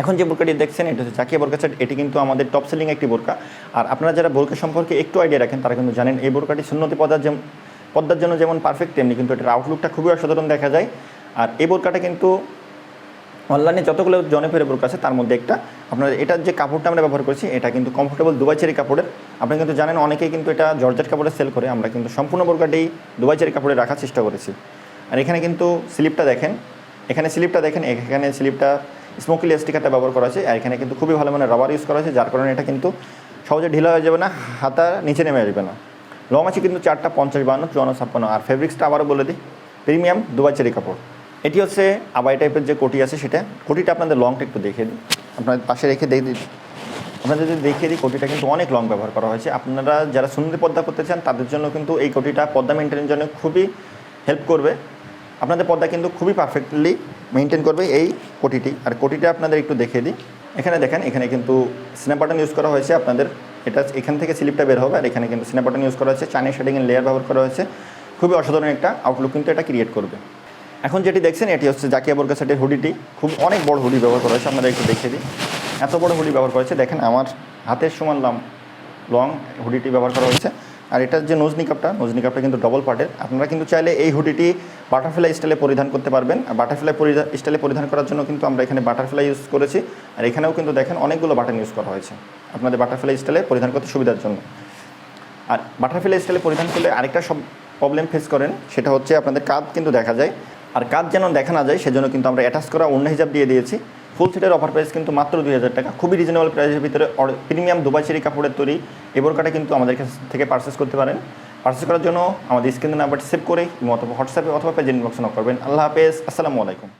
এখন যে বোরকাটি দেখছেন, এটা হচ্ছে জাকিয়া বোরকা সেট। এটি কিন্তু আমাদের টপ সেলিং একটি বোরকা। আর আপনারা যারা বোরকা সম্পর্কে একটু আইডিয়া রাখেন, তারা কিন্তু জানেন এই বোরকাটি সুন্নতি পদার যেমন পদ্মার জন্য যেমন পারফেক্ট তেমনি কিন্তু এটার আউটলুকটা খুবই অসাধারণ দেখা যায়। আর এই বোরকাটা কিন্তু অনলাইনে যতগুলো জনপ্রিয় বোরকা আছে, তার মধ্যে একটা। আপনার এটার যে কাপড়টা আমরা ব্যবহার করছি, এটা কিন্তু কমফোর্টেবল দুবাই চেরি কাপড়ের। আপনি কিন্তু জানেন অনেকেই কিন্তু এটা জর্জেট কাপড়ে সেল করে। আমরা কিন্তু সম্পূর্ণ বোরকাটি দুবাই চেরি কাপড়ে রাখার চেষ্টা করেছি। আর এখানে কিন্তু স্লিপটা দেখেন। এখানে স্লিপটা দেখেন, এখানে স্লিপটা স্মোকি স্টিকারটা ব্যবহার করা আছে আর এখানে কিন্তু খুবই ভালো মানে রাবার ইউজ করা আছে যার কারণে এটা কিন্তু সহজে ঢিলা হয়ে যাবে না, হাতা নিচে নেমে আসবে না। লং আছে কিন্তু চারটা পঞ্চাশ বান্ন, চুয়ান্ন, ছাপ্পান্ন। আর ফেব্রিক্সটা আবারও বলে দিই প্রিমিয়াম দুবাই চেরি কাপড়। এটি হচ্ছে আবাই টাইপের যে কোটি আছে সেটা। কোটিটা আপনাদের লংটা একটু দেখিয়ে দিই। আপনাদের পাশে রেখে দেখে দিই। আপনাদের যদি দেখিয়ে দিই, কোটিটা কিন্তু অনেক লং ব্যবহার করা হয়েছে। আপনারা যারা সুন্দর পর্দা করতে চান, তাদের জন্য কিন্তু এই কোটিটা পর্দা মেনটেনের জন্য খুবই হেল্প করবে। আপনাদের পর্দা কিন্তু খুবই পারফেক্টলি মেনটেন করবে। এই কোটিটি। আর কোটিটা আপনাদের একটু দেখিয়ে দিই। এখানে দেখেন, এখানে কিন্তু স্ন্যাপ বাটন ইউজ করা হয়েছে আপনাদের। এটা এখান থেকে স্লিপটা বের হবে, আর এখানে কিন্তু স্ন্যাপ বাটন ইউজ করা হয়েছে। চাইনিজ শেডিংয়ের লেয়ার ব্যবহার করা হয়েছে। খুবই অসাধারণ একটা আউটলুক কিন্তু এটা ক্রিয়েট করবে। এখন যেটি দেখছেন, এটি হচ্ছে জাকিয়া বোরকা সেটের হুডিটি। খুব অনেক বড় হুডি ব্যবহার করা হয়েছে আপনারা একটু দেখিয়ে দিই। এত বড় হুডি ব্যবহার করেছে দেখেন, আমার হাতের সমান লং হুডিটি ব্যবহার করা হয়েছে। আর এটার যে নোজ নিকাপটা কিন্তু ডবল পার্টের আপনারা কিন্তু চাইলে এই হুডিটি বাটারফ্লাই স্টাইলে পরিধান করতে পারবেন। আর বাটারফ্লাই স্টাইলে পরিধান করার জন্য কিন্তু আমরা এখানে বাটারফ্লাই ইউজ করেছি। আর এখানেও কিন্তু দেখেন অনেকগুলো বাটন ইউজ করা হয়েছে আপনাদের বাটারফ্লাই স্টাইলে পরিধান করতে সুবিধার জন্য। আর বাটারফ্লাই স্টাইলে পরিধান করলে আরেকটা সব প্রবলেম ফেস করেন, সেটা হচ্ছে আপনাদের কাঁধ কিন্তু দেখা যায়। আর কাঁধ যেন দেখা না যায়, সেজন্য কিন্তু আমরা অ্যাটাচ করা অন্য হিসাব দিয়ে দিয়েছি। ফুল সেটের অফার প্রাইস কিন্তু মাত্র দুই হাজার টাকা। খুবই রিজনেবল প্রাইসের ভিতরে প্রিমিয়াম দুবাই কাপড়ের তৈরি। এই বোরকাটা কিন্তু আমাদের কাছ থেকে পারচেস করতে পারেন। পারচেস করার জন্য আমাদের স্ক্রিনের নাম্বারটি সেভ করে অথবা হোয়াটসঅ্যাপে অথবা পেজেন্ট বক্স নক করবেন। আল্লাহ হাফেজ, আসসালামু আলাইকুম।